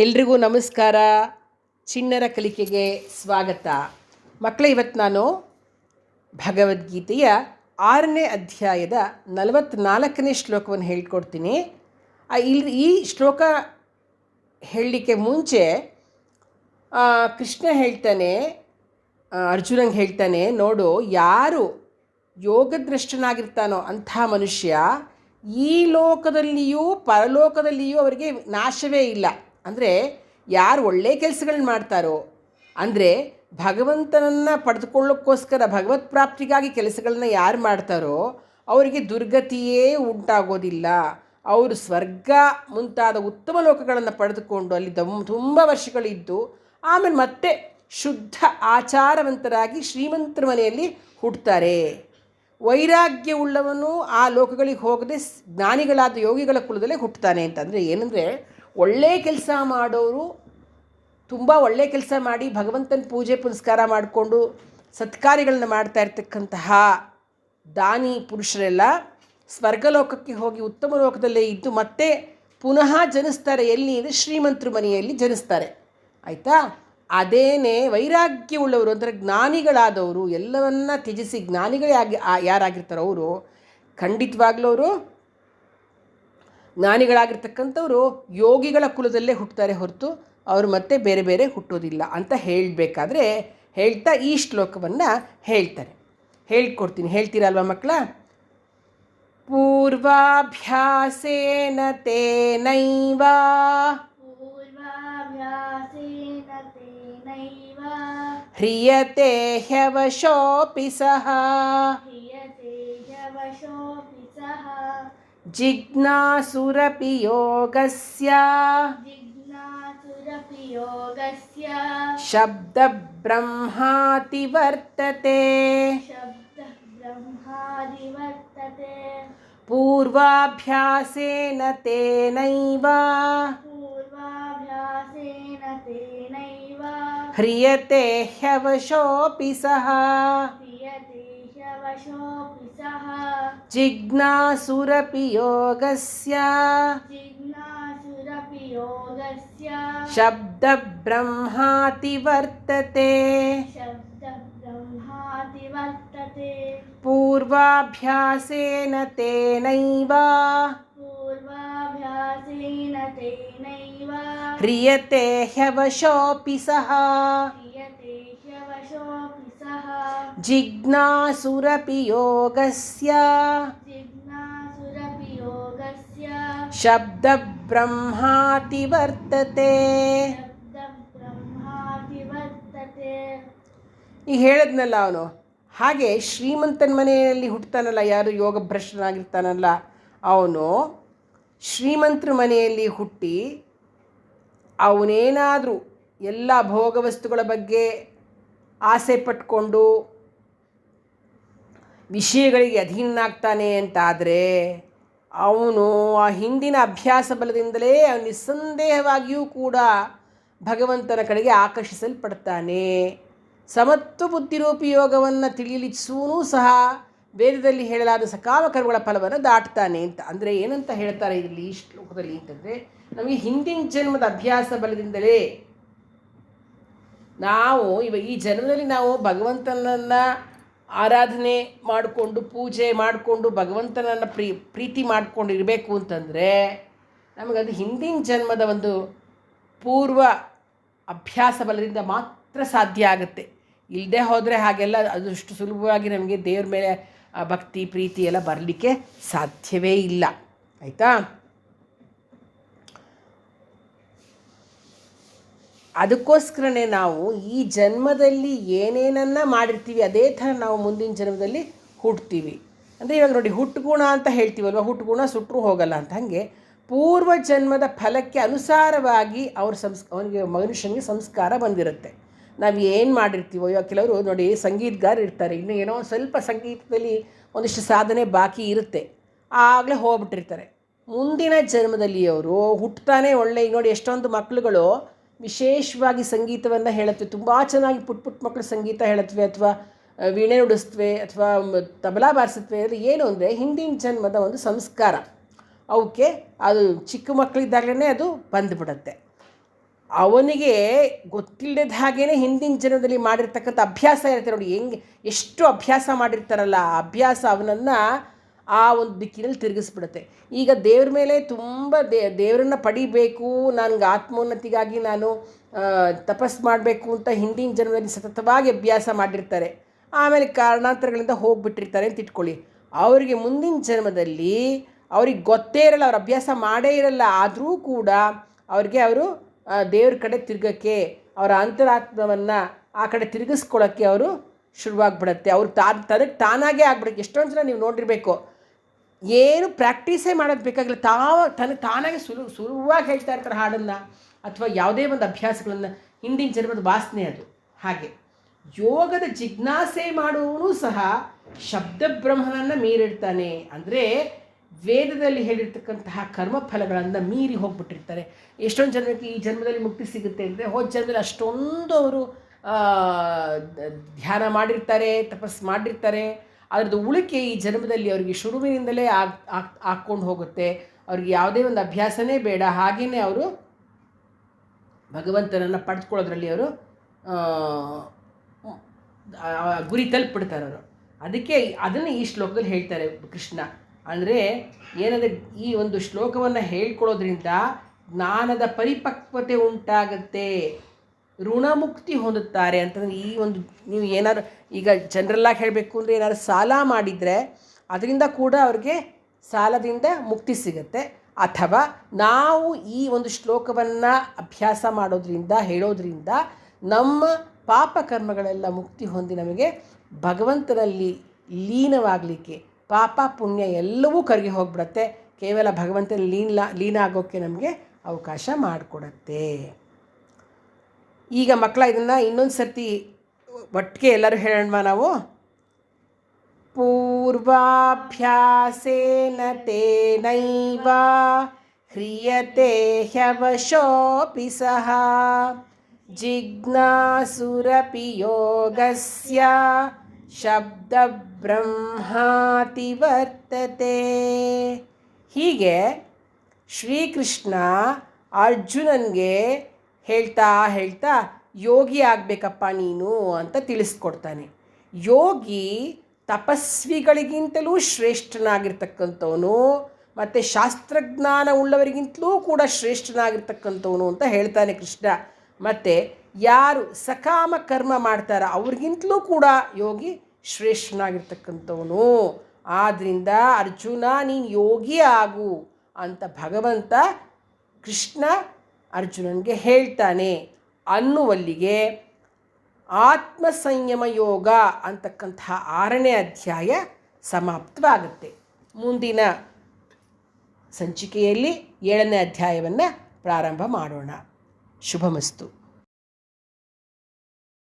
ಎಲ್ರಿಗೂ ನಮಸ್ಕಾರ. ಚಿಣ್ಣರ ಕಲಿಕೆಗೆ ಸ್ವಾಗತ. ಮಕ್ಕಳ, ಇವತ್ತು ನಾನು ಭಗವದ್ಗೀತೆಯ ಆರನೇ ಅಧ್ಯಾಯದ ನಲವತ್ತ್ನಾಲ್ಕನೇ ಶ್ಲೋಕವನ್ನು ಹೇಳ್ಕೊಡ್ತೀನಿ. ಇಲ್ಲಿ ಈ ಶ್ಲೋಕ ಹೇಳಲಿಕ್ಕೆ ಮುಂಚೆ ಕೃಷ್ಣ ಹೇಳ್ತಾನೆ ಅರ್ಜುನಂಗೆ ಹೇಳ್ತಾನೆ, ನೋಡು, ಯಾರು ಯೋಗದೃಷ್ಟನಾಗಿರ್ತಾನೋ ಅಂಥ ಮನುಷ್ಯ ಈ ಲೋಕದಲ್ಲಿಯೂ ಪರಲೋಕದಲ್ಲಿಯೂ ಅವರಿಗೆ ನಾಶವೇ ಇಲ್ಲ. ಅಂದರೆ ಯಾರು ಒಳ್ಳೆಯ ಕೆಲಸಗಳನ್ನ ಮಾಡ್ತಾರೋ, ಅಂದರೆ ಭಗವಂತನನ್ನು ಪಡೆದುಕೊಳ್ಳೋಕ್ಕೋಸ್ಕರ ಭಗವತ್ ಪ್ರಾಪ್ತಿಗಾಗಿ ಕೆಲಸಗಳನ್ನ ಯಾರು ಮಾಡ್ತಾರೋ, ಅವರಿಗೆ ದುರ್ಗತಿಯೇ ಉಂಟಾಗೋದಿಲ್ಲ. ಅವರು ಸ್ವರ್ಗ ಮುಂತಾದ ಉತ್ತಮ ಲೋಕಗಳನ್ನು ಪಡೆದುಕೊಂಡು ಅಲ್ಲಿ ದಮ್, ತುಂಬ ವರ್ಷಗಳಿದ್ದು ಆಮೇಲೆ ಮತ್ತೆ ಶುದ್ಧ ಆಚಾರವಂತರಾಗಿ ಶ್ರೀಮಂತರ ಮನೆಯಲ್ಲಿ ಹುಟ್ಟುತ್ತಾರೆ ವೈರಾಗ್ಯವುಳ್ಳವನು ಆ ಲೋಕಗಳಿಗೆ ಹೋಗದೆ ಜ್ಞಾನಿಗಳಾದ ಯೋಗಿಗಳ ಕುಲದಲ್ಲೇ ಹುಟ್ಟುತ್ತಾನೆ ಅಂತಂದರೆ ಏನಂದರೆ ಒಳ್ಳೆಯ ಕೆಲಸ ಮಾಡೋರು ತುಂಬ ಒಳ್ಳೆಯ ಕೆಲಸ ಮಾಡಿ ಭಗವಂತನ ಪೂಜೆ ಪುನಸ್ಕಾರ ಮಾಡಿಕೊಂಡು ಸತ್ಕಾರ್ಯಗಳನ್ನ ಮಾಡ್ತಾ ಇರ್ತಕ್ಕಂತಹ ದಾನಿ ಪುರುಷರೆಲ್ಲ ಸ್ವರ್ಗಲೋಕಕ್ಕೆ ಹೋಗಿ ಉತ್ತಮ ಲೋಕದಲ್ಲೇ ಇದ್ದು ಮತ್ತೆ ಪುನಃ ಜನಿಸ್ತಾರೆ. ಎಲ್ಲಿ ಅಂದರೆ ಶ್ರೀಮಂತರ ಮನೆಯಲ್ಲಿ ಜನಿಸ್ತಾರೆ. ಆಯಿತಾ? ಅದೇನೇ ವೈರಾಗ್ಯವುಳ್ಳವರು ಅಂದರೆ ಜ್ಞಾನಿಗಳಾದವರು ಎಲ್ಲವನ್ನ ತ್ಯಜಿಸಿ ಜ್ಞಾನಿಗಳೇ ಆಗಿ ಯಾರಾಗಿರ್ತಾರೋ ಅವರು ಖಂಡಿತವಾಗ್ಲೂ ಅವರು ಜ್ಞಾನಿಗಳಾಗಿರ್ತಕ್ಕಂಥವ್ರು ಯೋಗಿಗಳ ಕುಲದಲ್ಲೇ ಹುಟ್ಟುತ್ತಾರೆ ಹೊರತು ಅವರು ಮತ್ತೆ ಬೇರೆ ಬೇರೆ ಹುಟ್ಟೋದಿಲ್ಲ ಅಂತ ಹೇಳಬೇಕಾದ್ರೆ ಹೇಳ್ತಾ ಈ ಶ್ಲೋಕವನ್ನು ಹೇಳ್ತಾರೆ ಹೇಳ್ಕೊಡ್ತೀನಿ ಹೇಳ್ತೀರಲ್ವ ಮಕ್ಕಳ ಪೂರ್ವಾಭ್ಯಾಸೇನ ತೇನೈವ पूर्वाभ्यासेन तेनैव ಹ್ರಿಯತೆ जिज्ञासुरपि योगस्य योगस्य शब्दब्रह्मातिवर्तते शब्दब्रह्मादिवर्तते। पूर्वाभ्यासेन तेनैव। पूर्वाभ्यासेन तेनैव। ह्रियते ह्यवशोऽपि सः। ह्रियते जिज्ञासुरपि योगस्य जिज्ञासुरपि योगस्य शब्दब्रह्माति वर्तते शब्दब्रह्मादिवर्तते पूर्वाभ्यासेन तेनैव। पूर्वाभ्यासेन तेनैव। ह्रियते ह्यवशोऽपि सः। जिज्ञासुरपि योगस्य जिज्ञासुरपि योगस्य शब्दब्रह्माति वर्तते शब्दब्रह्मादिवर्तते ಈಗ ಹೇಳಿದ್ನಲ್ಲ ಅವನು ಹಾಗೆ ಶ್ರೀಮಂತನ ಮನೆಯಲ್ಲಿ ಹುಟ್ಟುತ್ತಾನಲ್ಲ ಯಾರು ಯೋಗ ಭ್ರಷ್ಟನಾಗಿರ್ತಾನಲ್ಲ ಅವನು ಶ್ರೀಮಂತರ ಮನೆಯಲ್ಲಿ ಹುಟ್ಟಿ ಅವನೇನಾದರೂ ಎಲ್ಲ ಭೋಗ ವಸ್ತುಗಳ ಬಗ್ಗೆ ಆಸೆ ಪಟ್ಕೊಂಡು ವಿಷಯಗಳಿಗೆ ಅಧೀನಾಗ್ತಾನೆ ಅಂತಾದರೆ ಅವನು ಆ ಹಿಂದಿನ ಅಭ್ಯಾಸ ಬಲದಿಂದಲೇ ಅವನು ನಿಸ್ಸಂದೇಹವಾಗಿಯೂ ಕೂಡ ಭಗವಂತನ ಕಡೆಗೆ ಆಕರ್ಷಿಸಲ್ಪಡ್ತಾನೆ. ಸಮತ್ವ ಬುದ್ಧಿರೂಪಿ ಯೋಗವನ್ನು ತಿಳಿಯಲಿಚ್ಚೂನೂ ಸಹ ವೇದದಲ್ಲಿ ಹೇಳಲಾದ ಸಕಾಮಕರ್ಮಗಳ ಫಲವನ್ನು ದಾಟ್ತಾನೆ ಅಂತ. ಅಂದರೆ ಏನಂತ ಹೇಳ್ತಾರೆ ಇದರಲ್ಲಿ ಈ ಶ್ಲೋಕದಲ್ಲಿ ಅಂತಂದರೆ, ನಮಗೆ ಹಿಂದಿನ ಜನ್ಮದ ಅಭ್ಯಾಸ ಬಲದಿಂದಲೇ ನಾವು ಇವ ಈ ಜನ್ಮದಲ್ಲಿ ನಾವು ಭಗವಂತನನ್ನು ಆರಾಧನೆ ಮಾಡಿಕೊಂಡು, ಪೂಜೆ ಮಾಡಿಕೊಂಡು, ಭಗವಂತನನ್ನು ಪ್ರೀ, ಪ್ರೀತಿ ಮಾಡಿಕೊಂಡು ಇರಬೇಕು ಅಂತಂದರೆ ನಮಗದು ಹಿಂದಿನ ಜನ್ಮದ ಒಂದು ಪೂರ್ವ ಅಭ್ಯಾಸ ಬಲದಿಂದ ಮಾತ್ರ ಸಾಧ್ಯ ಆಗುತ್ತೆ. ಇಲ್ಲದೆ ಹೋದರೆ ಹಾಗೆಲ್ಲ ಅದಷ್ಟು ಸುಲಭವಾಗಿ ನಮಗೆ ದೇವ್ರ ಮೇಲೆ ಭಕ್ತಿ, ಪ್ರೀತಿ ಎಲ್ಲ ಬರಲಿಕ್ಕೆ ಸಾಧ್ಯವೇ ಇಲ್ಲ. ಆಯಿತಾ? ಅದಕ್ಕೋಸ್ಕರನೇ ನಾವು ಈ ಜನ್ಮದಲ್ಲಿ ಏನೇನನ್ನ ಮಾಡಿರ್ತೀವಿ, ಅದೇ ಥರ ನಾವು ಮುಂದಿನ ಜನ್ಮದಲ್ಲಿ ಹುಟ್ತೀವಿ. ಅಂದರೆ ಇವಾಗ ನೋಡಿ ಹುಟ್ಟುಗುಣ ಅಂತ ಹೇಳ್ತೀವಲ್ವ? ಹುಟ್ಟುಗುಣ ಸುಟ್ಟರು ಹೋಗಲ್ಲ ಅಂತ. ಹಾಗೆ ಪೂರ್ವ ಜನ್ಮದ ಫಲಕ್ಕೆ ಅನುಸಾರವಾಗಿ ಅವ್ರ ಸಂಸ್, ಅವನಿಗೆ, ಮನುಷ್ಯನಿಗೆ ಸಂಸ್ಕಾರ ಬಂದಿರುತ್ತೆ. ನಾವು ಏನು ಮಾಡಿರ್ತೀವೋ, ಇವಾಗ ಕೆಲವರು ನೋಡಿ ಸಂಗೀತಗಾರ ಇರ್ತಾರೆ. ಇನ್ನು ಏನೋ ಸ್ವಲ್ಪ ಸಂಗೀತದಲ್ಲಿ ಒಂದಿಷ್ಟು ಸಾಧನೆ ಬಾಕಿ ಇರುತ್ತೆ. ಆಗಲೇ ಹೋಗ್ಬಿಟ್ಟಿರ್ತಾರೆ. ಮುಂದಿನ ಜನ್ಮದಲ್ಲಿ ಅವರು ಹುಟ್ಟುತ್ತಾನೆ ಒಳ್ಳೆ ನೋಡಿ, ಎಷ್ಟೊಂದು ಮಕ್ಕಳುಗಳು ವಿಶೇಷವಾಗಿ ಸಂಗೀತವನ್ನು ಹೇಳುತ್ತವೆ ತುಂಬ ಚೆನ್ನಾಗಿ ಪುಟ್ ಪುಟ್ ಮಕ್ಕಳು ಸಂಗೀತ ಹೇಳುತ್ತವೆ ಅಥವಾ ವೀಣೆ ನುಡಿಸ್ತವೆ ಅಥವಾ ತಬಲಾ ಬಾರಿಸುತ್ತವೆ ಅದು ಏನು ಅಂದರೆ ಹಿಂದಿನ ಜನ್ಮದ ಒಂದು ಸಂಸ್ಕಾರ. ಅವಕ್ಕೆ ಅದು ಚಿಕ್ಕ ಮಕ್ಕಳಿದ್ದಾಗಲೇ ಅದು ಬಂದುಬಿಡುತ್ತೆ. ಅವನಿಗೆ ಗೊತ್ತಿಲ್ಲದ ಹಾಗೇ ಹಿಂದಿನ ಜನ್ಮದಲ್ಲಿ ಮಾಡಿರ್ತಕ್ಕಂಥ ಅಭ್ಯಾಸ ಇರುತ್ತೆ ನೋಡಿ. ಹೆಂಗೆ, ಎಷ್ಟು ಅಭ್ಯಾಸ ಮಾಡಿರ್ತಾರಲ್ಲ, ಆ ಅಭ್ಯಾಸ ಅವನನ್ನು ಆ ಒಂದು ದಿಕ್ಕಿನಲ್ಲಿ ತಿರುಗಿಸ್ಬಿಡುತ್ತೆ. ಈಗ ದೇವ್ರ ಮೇಲೆ ತುಂಬ ದೇ, ದೇವರನ್ನ ಪಡಿಬೇಕು, ನನಗೆ ಆತ್ಮೋನ್ನತಿಗಾಗಿ ನಾನು ತಪಸ್ ಮಾಡಬೇಕು ಅಂತ ಹಿಂದಿನ ಜನ್ಮದಲ್ಲಿ ಸತತವಾಗಿ ಅಭ್ಯಾಸ ಮಾಡಿರ್ತಾರೆ. ಆಮೇಲೆ ಕಾರಣಾಂತರಗಳಿಂದ ಹೋಗ್ಬಿಟ್ಟಿರ್ತಾರೆ ಅಂತ ಇಟ್ಕೊಳ್ಳಿ. ಅವರಿಗೆ ಮುಂದಿನ ಜನ್ಮದಲ್ಲಿ ಅವ್ರಿಗೆ ಗೊತ್ತೇ ಇರಲ್ಲ, ಅವ್ರ ಅಭ್ಯಾಸ ಮಾಡೇ ಇರಲ್ಲ, ಆದರೂ ಕೂಡ ಅವ್ರಿಗೆ ಅವರು ದೇವ್ರ ಕಡೆ ತಿರ್ಗಕ್ಕೆ, ಅವರ ಅಂತರಾತ್ಮವನ್ನು ಆ ಕಡೆ ತಿರುಗಿಸ್ಕೊಳ್ಳೋಕ್ಕೆ ಅವರು ಶುರುವಾಗ್ಬಿಡತ್ತೆ. ಅವ್ರು ತಾ ತನಗೆ ತಾನಾಗೇ ಆಗ್ಬಿಡುತ್ತೆ ಎಷ್ಟೊಂದು ಜನ ನೀವು ನೋಡಿರಬೇಕು. ಏನು ಪ್ರಾಕ್ಟೀಸೇ ಮಾಡೋದು ಬೇಕಾಗಿಲ್ಲ. ತಾವ ತನ್ನ ತಾನಾಗೆ ಸುಲು ಸುಲಭವಾಗಿ ಹೇಳ್ತಾ ಇರ್ತಾರೆ ಹಾಡನ್ನು ಅಥವಾ ಯಾವುದೇ ಒಂದು ಅಭ್ಯಾಸಗಳನ್ನು ಹಿಂದಿನ ಜನ್ಮದ ವಾಸನೆ ಅದು. ಹಾಗೆ. ಯೋಗದ ಜಿಜ್ಞಾಸೆ ಮಾಡುವವನು ಸಹ ಶಬ್ದ ಬ್ರಹ್ಮನನ್ನು ಮೀರಿಡ್ತಾನೆ ಅಂದರೆ ವೇದದಲ್ಲಿ ಹೇಳಿರ್ತಕ್ಕಂತಹ ಕರ್ಮಫಲಗಳನ್ನು ಮೀರಿ ಹೋಗ್ಬಿಟ್ಟಿರ್ತಾರೆ. ಎಷ್ಟೊಂದು ಜನಕ್ಕೆ ಈ ಜನ್ಮದಲ್ಲಿ ಮುಕ್ತಿ ಸಿಗುತ್ತೆ ಅಂದರೆ ಹೋದ ಜನ್ಮದಲ್ಲಿ ಅಷ್ಟೊಂದು ಅವರು ಧ್ಯಾನ ಮಾಡಿರ್ತಾರೆ, ತಪಸ್ ಮಾಡಿರ್ತಾರೆ. ಅದರದ್ದು ಉಳಿಕೆ ಈ ಜನ್ಮದಲ್ಲಿ ಅವರಿಗೆ ಶುರುವಿನಿಂದಲೇ ಆಗ್ ಹಾಕ್ಕೊಂಡು ಹೋಗುತ್ತೆ. ಅವ್ರಿಗೆ ಯಾವುದೇ ಒಂದು ಅಭ್ಯಾಸನೇ ಬೇಡ. ಹಾಗೆಯೇ ಅವರು ಭಗವಂತನನ್ನು ಪಡೆದುಕೊಳ್ಳೋದ್ರಲ್ಲಿ ಅವರು ಗುರಿ ತಲುಪಿಬಿಡ್ತಾರೆ ಅವರು. ಅದಕ್ಕೆ ಅದನ್ನು ಈ ಶ್ಲೋಕದಲ್ಲಿ ಹೇಳ್ತಾರೆ ಕೃಷ್ಣ. ಅಂದರೆ ಏನಂದರೆ ಈ ಒಂದು ಶ್ಲೋಕವನ್ನು ಹೇಳ್ಕೊಳ್ಳೋದ್ರಿಂದ ಜ್ಞಾನದ ಪರಿಪಕ್ವತೆ ಉಂಟಾಗತ್ತೆ. ಋಣಮುಕ್ತಿ ಹೊಂದುತ್ತಾರೆ ಅಂತಂದರೆ ಈ ಒಂದು ನೀವು ಏನಾದ್ರು ಈಗ ಜನರಲ್ಲಾಗಿ ಹೇಳಬೇಕು ಅಂದರೆ ಏನಾದ್ರು ಸಾಲ ಮಾಡಿದರೆ ಅದರಿಂದ ಕೂಡ ಅವ್ರಿಗೆ ಸಾಲದಿಂದ ಮುಕ್ತಿ ಸಿಗುತ್ತೆ. ಅಥವಾ ನಾವು ಈ ಒಂದು ಶ್ಲೋಕವನ್ನು ಅಭ್ಯಾಸ ಮಾಡೋದ್ರಿಂದ, ಹೇಳೋದ್ರಿಂದ ನಮ್ಮ ಪಾಪ ಕರ್ಮಗಳೆಲ್ಲ ಮುಕ್ತಿ ಹೊಂದಿ ನಮಗೆ ಭಗವಂತನಲ್ಲಿ ಲೀನವಾಗಲಿಕ್ಕೆ, ಪಾಪ ಪುಣ್ಯ ಎಲ್ಲವೂ ಕರಗಿ ಹೋಗ್ಬಿಡತ್ತೆ. ಕೇವಲ ಭಗವಂತನ ಲೀನ ಲೀನ ಆಗೋಕ್ಕೆ ನಮಗೆ ಅವಕಾಶ ಮಾಡಿಕೊಡತ್ತೆ. ಈಗ ಮಕ್ಕಳ ಇದನ್ನು ಇನ್ನೊಂದು ಸರ್ತಿ ಒಟ್ಟಿಗೆ ಎಲ್ಲರೂ ಹೇಳೋಣ ನಾವು? ಪೂರ್ವಾಭ್ಯಾಸೇನ ತೇನೈವ, ಹ್ರಿಯತೆ ಹ್ಯವಶೋಪಿ ಸಹ, ಜಿಜ್ಞಾಸುರಪಿ ಯೋಗಸ್ಯ, ಶಬ್ದಬ್ರಹ್ಮಾತಿ ವರ್ತತೆ. ಹೀಗೆ ಶ್ರೀಕೃಷ್ಣ ಅರ್ಜುನನ್ಗೆ ಹೇಳ್ತಾ ಹೇಳ್ತಾ ಯೋಗಿ ಆಗಬೇಕಪ್ಪ ನೀನು ಅಂತ ತಿಳಿಸ್ಕೊಡ್ತಾನೆ. ಯೋಗಿ ತಪಸ್ವಿಗಳಿಗಿಂತಲೂ ಶ್ರೇಷ್ಠನಾಗಿರ್ತಕ್ಕಂಥವನು ಮತ್ತು ಶಾಸ್ತ್ರಜ್ಞಾನ ಉಳ್ಳವರಿಗಿಂತಲೂ ಕೂಡ ಶ್ರೇಷ್ಠನಾಗಿರ್ತಕ್ಕಂಥವನು ಅಂತ ಹೇಳ್ತಾನೆ ಕೃಷ್ಣ. ಮತ್ತು ಯಾರು ಸಕಾಮ ಕರ್ಮ ಮಾಡ್ತಾರ ಅವ್ರಿಗಿಂತಲೂ ಕೂಡ ಯೋಗಿ ಶ್ರೇಷ್ಠನಾಗಿರ್ತಕ್ಕಂಥವನು. ಆದ್ದರಿಂದ ಅರ್ಜುನ ನೀನು ಯೋಗಿ ಆಗು ಅಂತ ಭಗವಂತ ಕೃಷ್ಣ ಅರ್ಜುನನಿಗೆ ಹೇಳ್ತಾನೆ, ಅನ್ನುವಲ್ಲಿಗೆ ಆತ್ಮ ಸಂಯಮ ಯೋಗ ಅಂತಕ್ಕಂತಹ ಆರನೇ ಅಧ್ಯಾಯ ಸಮಾಪ್ತವಾಗುತ್ತೆ. ಮುಂದಿನ ಸಂಚಿಕೆಯಲ್ಲಿ ಏಳನೇ ಅಧ್ಯಾಯವನ್ನು ಪ್ರಾರಂಭ ಮಾಡೋಣ. ಶುಭಮಸ್ತು.